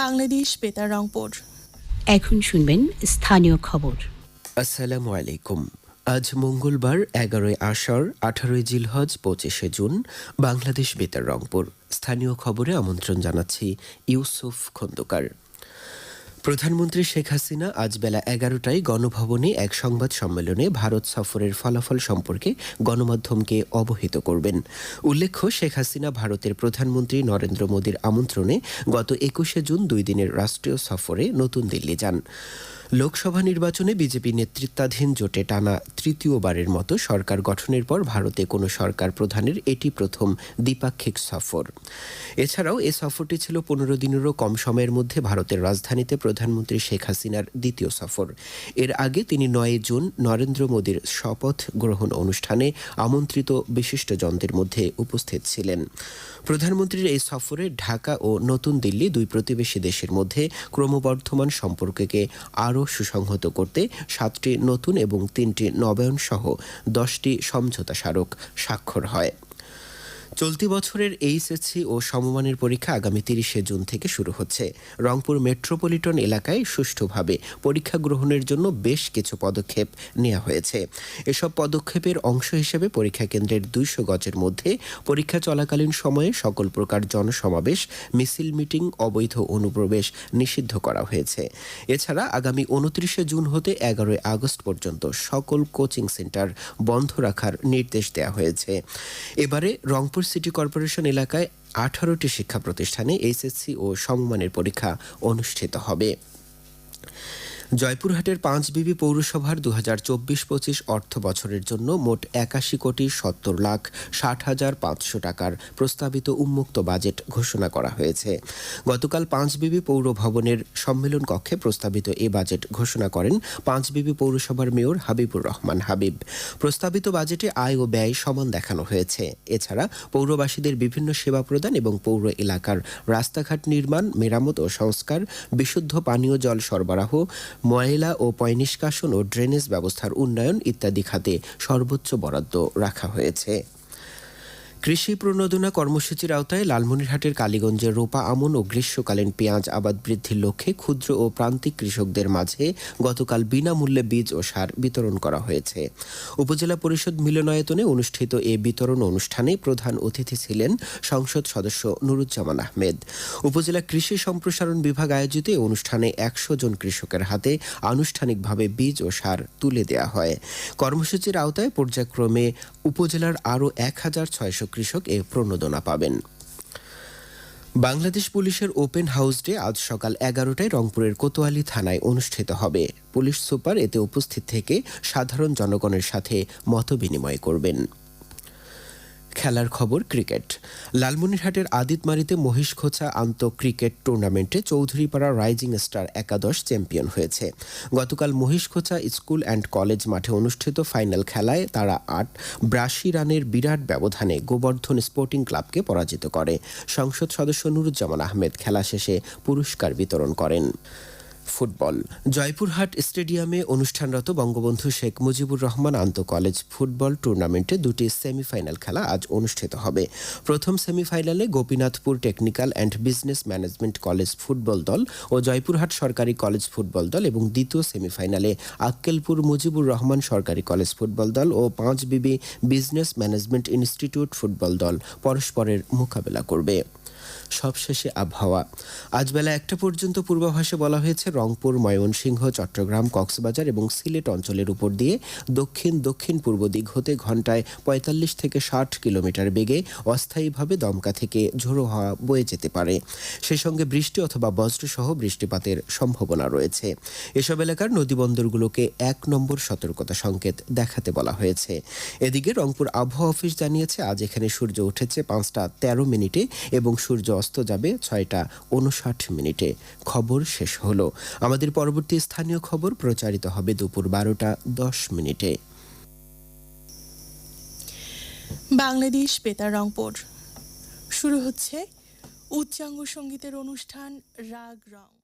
বাংলাদেশ বেতার রংপুর। এখন শুনবেন স্থানীয় খবর। আসসালামু আলাইকুম। আজ মঙ্গলবার এগারোই আষাঢ় আঠারোই জিলহজ পঁচিশে জুন বাংলাদেশ বেতার রংপুর। স্থানীয় খবরে আমন্ত্রণ জানাচ্ছি ইউসুফ খন্দকার। প্রধানমন্ত্রী শেখ হাসিনা আজ বেলা এগারোটায় গণভবনে এক সংবাদ সম্মেলনে ভারত সফরের ফলাফল সম্পর্কে গণমাধ্যমকে অবহিত করবেন। উল্লেখ্য, শেখ হাসিনা ভারতের প্রধানমন্ত্রী নরেন্দ্র মোদীর আমন্ত্রণে গত একুশে জুন দুই দিনের রাষ্ট্রীয় সফরে নতুন দিল্লি যান। লোকসভা নির্বাচনে বিজেপি নেতৃত্বাধীন জোটে টানা তৃতীয়বারের মতো সরকার গঠনের পর ভারতে কোনো সরকার প্রধানের এটি প্রথম দ্বিপাক্ষিক সফর। এছাড়াও এ সফরটি ছিল পনেরো দিনেরও কম সময়ের মধ্যে ভারতের রাজধানীতে প্রধানমন্ত্রী শেখ হাসিনার দ্বিতীয় সফর। এর আগে তিনি নয় জুন নরেন্দ্র মোদীর শপথ গ্রহণ অনুষ্ঠানে আমন্ত্রিত বিশিষ্টজনদের মধ্যে উপস্থিত ছিলেন। প্রধানমন্ত্রীর এই সফরে ঢাকা ও নতুন দিল্লি দুই প্রতিবেশী দেশের মধ্যে ক্রমবর্ধমান সম্পর্ককে আরও সুসংহত করতে সাতটি নতুন এবং তিনটি নবায়ন সহ দশটি সমঝোতা স্মারক স্বাক্ষর হয়। চলতি বছরের এইচএসসি ও সমমানের পরীক্ষা আগামী তিরিশে জুন থেকে শুরু হচ্ছে। রংপুর মেট্রোপলিটন এলাকায় সুষ্ঠুভাবে পরীক্ষা গ্রহণের জন্য বেশ কিছু পদক্ষেপ নেওয়া হয়েছে। এসব পদক্ষেপের অংশ হিসেবে পরীক্ষা কেন্দ্রের দুইশো গজের মধ্যে পরীক্ষা চলাকালীন সময়ে সকল প্রকার জনসমাবেশ, মিছিল মিটিং, অবৈধ অনুপ্রবেশ নিষিদ্ধ করা হয়েছে। এছাড়া আগামী উনত্রিশে জুন হতে এগারোই আগস্ট পর্যন্ত সকল কোচিং সেন্টার বন্ধ রাখার নির্দেশ দেওয়া হয়েছে। এবারে রংপুর সিটি কর্পোরেশন এলাকায় আঠারোটি শিক্ষা প্রতিষ্ঠানে এইচএসসি ও সমমানের পরীক্ষা অনুষ্ঠিত হবে। জয়পুরহাটের পাঁচ বিবি পৌরসভার দু হাজার চব্বিশ পঁচিশ অর্থ বছরের জন্য মোট একাশি কোটি সত্তর লাখ ষাট হাজার পাঁচশো টাকার প্রস্তাবিত উন্মুক্ত বাজেট ঘোষণা করা হয়েছে। গতকাল পাঁচ বিবি পৌর ভবনের সম্মেলন কক্ষে প্রস্তাবিত এ বাজেট ঘোষণা করেন পাঁচ বিবি পৌরসভার মেয়র হাবিবুর রহমান হাবিব। প্রস্তাবিত বাজেটে আয় ও ব্যয় সমান দেখানো হয়েছে। এছাড়া পৌরবাসীদের বিভিন্ন সেবা প্রদান এবং পৌর এলাকার রাস্তাঘাট নির্মাণ, মেরামত ও সংস্কার, বিশুদ্ধ পানীয় জল সরবরাহ ময়লা ও পয়নিষ্কাশন ও ড্রেনেজ ব্যবস্থার উন্নয়ন ইত্যাদি খাতে সর্বোচ্চ বরাদ্দ রাখা হয়েছে। কৃষি প্রণোদনা কর্মসূচির আওতায় লালমনিরহাটের কালীগঞ্জের রোপা আমন ও গ্রীষ্মকালীন পেঁয়াজ আবাদ বৃদ্ধির লক্ষ্যে ক্ষুদ্র ও প্রান্তিক কৃষকদের মাঝে গতকাল বিনামূল্যে বীজ ও সার বিতরণ করা হয়েছে। উপজেলা পরিষদ মিলনায়তনে অনুষ্ঠিত এ বিতরণ অনুষ্ঠানে প্রধান অতিথি ছিলেন সংসদ সদস্য নুরুজ্জামান আহমেদ। উপজেলা কৃষি সম্প্রসারণ বিভাগ আয়োজিত অনুষ্ঠানে একশো জন কৃষকের হাতে আনুষ্ঠানিকভাবে বীজ ও সার তুলে দেওয়া হয়। কর্মসূচির আওতায় পর্যায়ক্রমে উপজেলার আরও এক হাজার ছয়শো কৃষক এ প্রণোদনা পাবেন। বাংলাদেশ পুলিশের ওপেন হাউস ডে আজ সকাল এগারোটায় রংপুরের কোতোয়ালি থানায় অনুষ্ঠিত হবে। পুলিশ সুপার এতে উপস্থিত থেকে সাধারণ জনগণের সাথে মতবিনিময় করবেন। খেলার খবর ক্রিকেট। লালমনিরহাটের আদিতমারিতে মহিষখোঁচা আন্ত ক্রিকেট টুর্নামেন্টে চৌধুরীপাড়া রাইজিং স্টার একাদশ চ্যাম্পিয়ন হয়েছে। গতকাল মহিষখোঁচা স্কুল অ্যান্ড কলেজ মাঠে অনুষ্ঠিত ফাইনাল খেলায় তারা আট, ব্রাশি রানের বিরাট ব্যবধানে গোবর্ধন স্পোর্টিং ক্লাবকে পরাজিত করে। সংসদ সদস্য নুরুজ্জামান আহমেদ খেলা শেষে পুরস্কার বিতরণ করেন। ফুটবল। জয়পুরহাট স্টেডিয়ামে অনুষ্ঠানরত বঙ্গবন্ধু শেখ মুজিবুর রহমান আন্ত কলেজ ফুটবল টুর্নামেন্টে দুটি সেমিফাইনাল খেলা আজ অনুষ্ঠিত হবে। প্রথম সেমিফাইনালে Gopinathpur technical and business management college football দল ও জয়পুরহাট সরকারি কলেজ ফুটবল দল এবং দ্বিতীয় সেমিফাইনালে আক্কেলপুর মুজিবুর রহমান সরকারি কলেজ ফুটবল দল ও পাঁচ বিবি বিজনেস ম্যানেজমেন্ট ইনস্টিটিউট ফুটবল দল পরস্পরের মোকাবেলা করবে। সবশেষে আবহাওয়া। আজ বেলা একটা পর্যন্ত পূর্বাভাসে বলা হয়েছে, রংপুর, ময়মনসিংহ, চট্টগ্রাম, কক্সবাজার এবং সিলেট অঞ্চলের উপর দিয়ে দক্ষিণ দক্ষিণ পূর্ব দিক হতে ঘন্টায় পঁয়তাল্লিশ থেকে ষাট কিলোমিটার বেগে অস্থায়ীভাবে দমকা থেকে ঝোড়ো হাওয়া বয়ে যেতে পারে। সেই সঙ্গে বৃষ্টি অথবা বজ্রসহ বৃষ্টিপাতের সম্ভাবনা রয়েছে। এসব এলাকার নদীবন্দরগুলোকে এক নম্বর সতর্কতা সংকেত দেখাতে বলা হয়েছে। এদিকে রংপুর আবহাওয়া অফিস জানিয়েছে, আজ এখানে সূর্য উঠেছে পাঁচটা তেরো মিনিটে এবং সূর্য অস্ত যাবে ছয়টা উনষাট মিনিটে। খবর শেষ হলো। আমাদের পরবর্তী স্থানীয় খবর প্রচারিত হবে দুপুর বারোটা দশ মিনিটে। বাংলাদেশ, বেতার, রংপুর। শুরু হচ্ছে উচ্চাঙ্গ সঙ্গীতের অনুষ্ঠান রাগ রং।